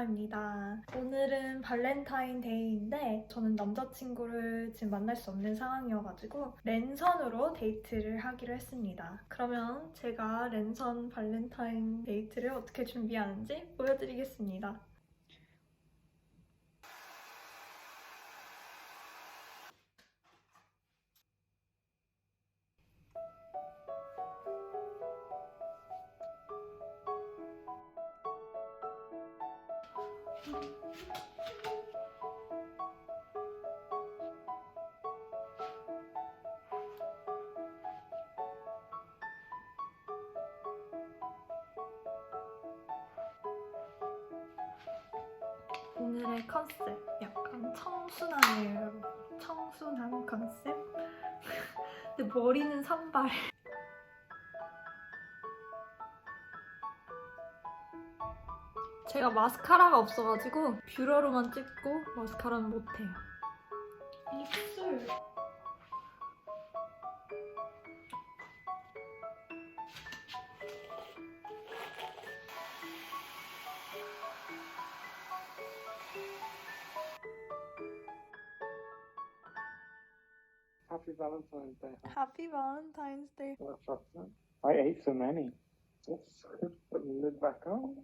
미나입니다. 오늘은 발렌타인데이인데 저는 남자친구를 지금 만날 수 없는 상황이어가지고 랜선으로 데이트를 하기로 했습니다. 그러면 제가 랜선 발렌타인 데이트를 어떻게 준비하는지 보여드리겠습니다. 오늘의 컨셉 약간. 청순한 컨셉? 근데 머리는 산발. 제가 마스카라가 없어가지고 뷰러로만 찍고 마스카라는 못해요. 입술. Happy Valentine's Day. Happy Valentine's Day. What chocolate? I ate so many. Oops. Put the lid back on.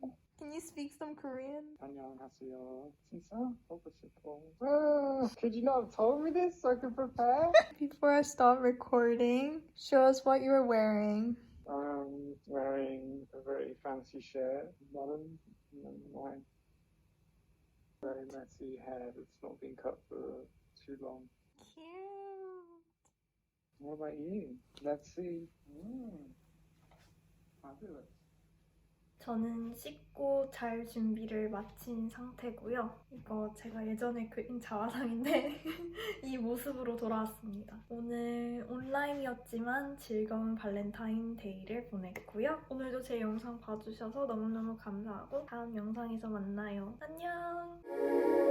Can you speak some Korean? 안녕하세요. 진짜 보고 싶어. Ah, could you not have told me this so I could prepare? Before I start recording, show us what you were wearing. I'm wearing a very fancy shirt, bottom, and my very messy hair that's not been cut for too long. Cute. What about you? Let's see. Mm. Fabulous. 저는 씻고 잘 준비를 마친 상태고요. 이거 제가 예전에 그린 자화상인데 이 모습으로 돌아왔습니다. 오늘 온라인이었지만 즐거운 발렌타인데이를 보냈고요. 오늘도 제 영상 봐주셔서 너무너무 감사하고 다음 영상에서 만나요. 안녕!